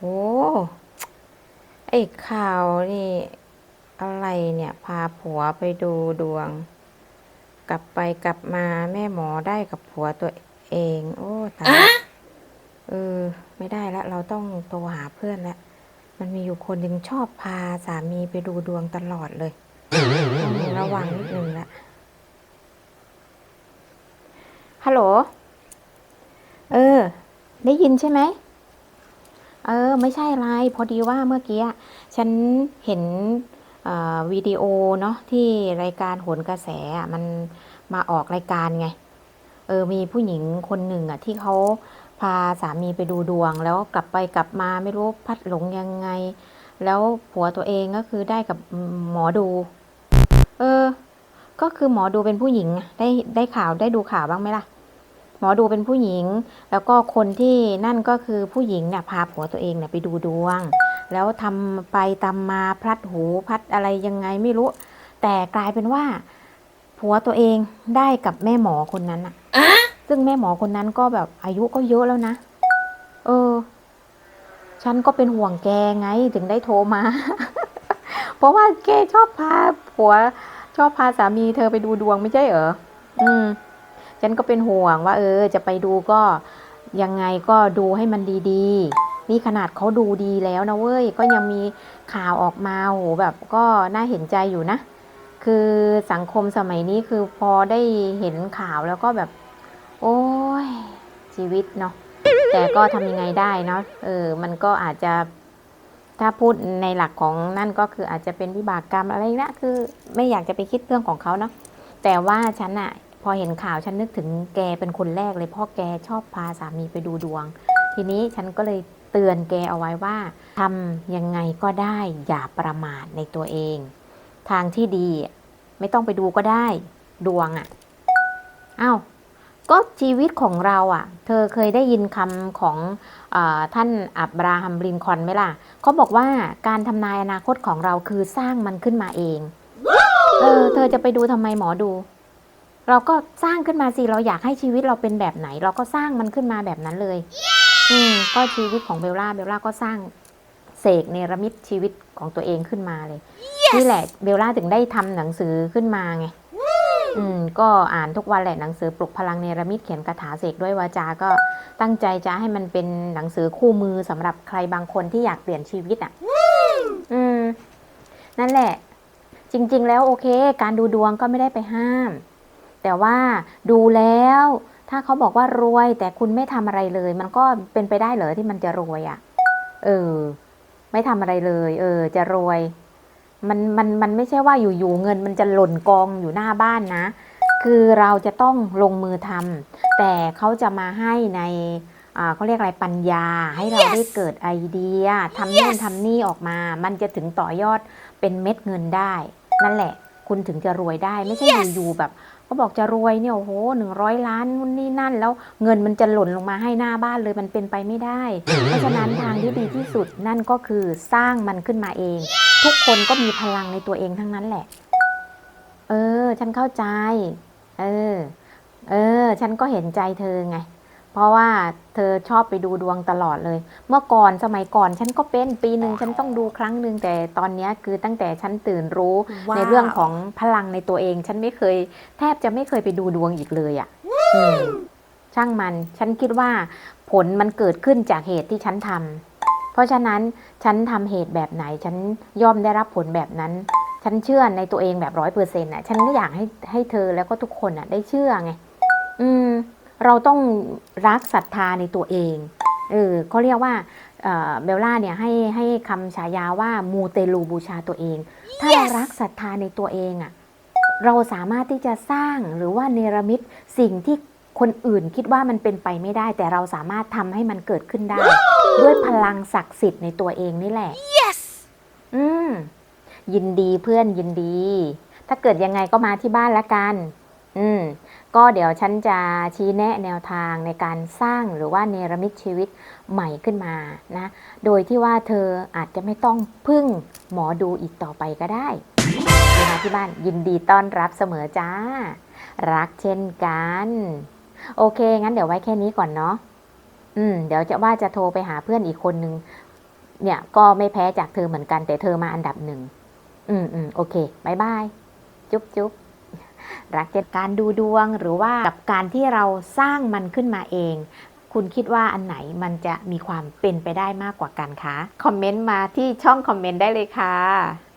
โอ้ไอ้ข่าวนี่อะไรเนี่ย พาผัวไปดูดวง กลับไปกลับมาแม่หมอได้กับผัวตัวเอง โอ้ตายเออ ไม่ได้ละ เราต้องโทรหาเพื่อนละมันมีอยู่คนหนึ่งชอบพาสามีไปดูดวงตลอดเลยต้องระวังนิดนึงละฮัลโหล เออ ได้ยินใช่ไหม เออ ไม่ใช่อะไร พอดีว่าเมื่อกี้ฉันเห็นวิดีโอเนาะที่รายการโหนกระแสมันมาออกรายการไง เออ มีผู้หญิงคนหนึ่งอะที่เขาพาสามีไปดูดวง แล้วกลับไปกลับมาไม่รู้พัดหลงยังไง แล้วผัวตัวเองก็คือได้กับหมอดู เออ ก็คือหมอดูเป็นผู้หญิงได้ได้ข่าวได้ดูข่าวบ้างไหมล่ะ หมอดูเป็นผู้หญิง แล้วก็คนที่นั่นก็คือผู้หญิงเนี่ยพาผัวตัวเองเนี่ยไปดูดวง แล้วทำไปตำมาพลัดหูพลัดอะไรยังไงไม่รู้ แต่กลายเป็นว่า ผัวตัวเองได้กับแม่หมอคนนั้นอะซึ่งแม่หมอคนนั้นก็แบบอายุก็เยอะแล้วนะ เออ ฉันก็เป็นห่วงแกไงถึงได้โทรมา เพราะว่าแกชอบพาผัว ชอบพาสามีเธอไปดูดวงไม่ใช่เหรอ อืม ฉันก็เป็นห่วงว่า เออ จะไปดูก็ยังไงก็ดูให้มันดีๆ นี่ขนาดเขาดูดีแล้วนะเว้ย ก็ยังมีข่าวออกมาโหแบบก็น่าเห็นใจอยู่นะ คือสังคมสมัยนี้คือพอได้เห็นข่าวแล้วก็แบบ โอ้ยชีวิตเนาะ แต่ก็ทำยังไงได้เนาะ เออ มันก็อาจจะถ้าพูดในหลักของนั่นก็คืออาจจะเป็นวิบากกรรมอะไรนะ คือไม่อยากจะไปคิดเรื่องของเขาเนาะ แต่ว่าฉันอะ พอเห็นข่าวฉันนึกถึงแกเป็นคนแรกเลยเพ่อแกชอบพาสามีไปดูดวง ทีนี้ฉันก็เลยเตือนแกเอาไว้ว่าทำยังไงก็ได้อย่าประมาทในตัวเอง ทางที่ดีไม่ต้องไปดูก็ได้ดวงอะ่ะอ้าวก็ชีวิตของเราอะ่ะ เธอเคยได้ยินคำของอท่านอับราฮัมลินคอนไหมล่ะเขาบอกว่าการทำนายอนาคตของเราคือสร้างมันขึ้นมาเอง เออ เธอจะไปดูทำไมหมอดู เราก็สร้างขึ้นมาสิเราอยากให้ชีวิตเราเป็นแบบไหน เราก็สร้างมันขึ้นมาแบบนั้นเลยอืมก็ชีวิตของเบลล่าเบลล่าก็สร้างเสกเนรมิตชีวิตของตัวเองขึ้นมาเลยนี่แหละเบลล่าถึงได้ทำหนังสือขึ้นมาไงอืมก็อ่านทุกวันแหละหนังสือปลุกพลังเนรมิตเขียนคาถาเสกด้วยวาจาก็ตั้งใจจะให้มันเป็นหนังสือคู่มือสำหรับใครบางคนที่อยากเปลี่ยนชีวิตอะ อืมนั่นแหละ จริง ๆ แล้วโอเค การดูดวงก็ไม่ได้ไปห้าม แต่ว่าดูแล้ว ถ้าเขาบอกว่ารวย แต่คุณไม่ทำอะไรเลย มันก็เป็นไปได้เหรอที่มันจะรวยอะ่ะ เออ ไม่ทำอะไรเลย เออ จะรวย มันมันมันไม่ใช่ว่าอยู่ๆเงิน มันจะหล่นกองอยู่หน้าบ้านนะ คือเราจะต้องลงมือทำแต่เขาจะมาให้ในอ่าเขาเรียกอะไรปัญญาให้เราได้เกิดไอเดียทำนู่นทำนี่ออกมา มันจะถึงต่อยอดเป็นเม็ดเงินได้ นั่นแหละ คุณถึงจะรวยได้ไม่ใช่อยู่ๆแบบเขาบอกจะรวยเนี่ยโอ้โหหนึ่งร้อยล้านนู่นนี่นั่น แล้วเงินมันจะหล่นลงมาให้หน้าบ้านเลยมันเป็นไปไม่ได้ เพราะฉะนั้นทางที่ดีที่สุดนั่นก็คือสร้างมันขึ้นมาเอง ทุกคนก็มีพลังในตัวเองทั้งนั้นแหละ เออ ฉันเข้าใจ เออ เออ ฉันก็เห็นใจเธอไง เพราะว่าเธอชอบไปดูดวงตลอดเลย เมื่อก่อนสมัยก่อนฉันก็เป็นปีหนึ่งฉันต้องดูครั้งหนึ่งแต่ตอนเนี้ยคือตั้งแต่ฉันตื่นรู้ว้าวในเรื่องของพลังในตัวเอง ฉันไม่เคย แทบจะไม่เคยไปดูดวงอีกเลยอะ่ะอืมช่างมัน ฉันคิดว่าผลมันเกิดขึ้นจากเหตุที่ฉันทำเพราะฉะนั้นฉันทำเหตุแบบไหน ฉันย่อมได้รับผลแบบนั้น ฉันเชื่อในตัวเองแบบร้อยเปอร์เซ็นต์อะ ฉันก็อยากให้ให้เธอแล้วก็ทุกคนอะ ได้เชื่อไง อืม เราต้องรักศรัทธาในตัวเองเออเขาเรียกว่าเอ่อเบลล่าเนี่ยให้ให้คำฉายาว่ามูเตลูบูชาตัวเอง ถ้าเรารักศรัทธาในตัวเองอะ่ะเราสามารถที่จะสร้างหรือว่าเนรมิตสิ่งที่คนอื่นคิดว่ามันเป็นไปไม่ได้ แต่เราสามารถทำให้มันเกิดขึ้นได้ ด้วยพลังศักดิ์สิทธิ์ในตัวเองนี่แหละ yes อืมยินดีเพื่อนยินดี ถ้าเกิดยังไงก็มาที่บ้านละกัน อืม ก็เดี๋ยวฉันจะชี้แนะแนวทางในการสร้างหรือว่าเนรมิตชีวิตใหม่ขึ้นมานะ โดยที่ว่าเธออาจจะไม่ต้องพึ่งหมอดูอีกต่อไปก็ได้เวลาที่บ้านยินดีต้อนรับเสมอจ้า รักเช่นกัน โอเค งั้นเดี๋ยวไว้แค่นี้ก่อนเนาะอืม เดี๋ยวจะว่าจะโทรไปหาเพื่อนอีกคนนึง เนี่ยก็ไม่แพ้จากเธอเหมือนกันแต่เธอมาอันดับหนึ่ง อืมอืมโอเคบายบาย จุ๊บจุ๊บ รักเจ็ตการดูดวงหรือว่ากับการที่เราสร้างมันขึ้นมาเอง คุณคิดว่าอันไหนมันจะมีความเป็นไปได้มากกว่ากันคะ คอมเมนต์มาที่ช่องคอมเมนต์ได้เลยค่ะ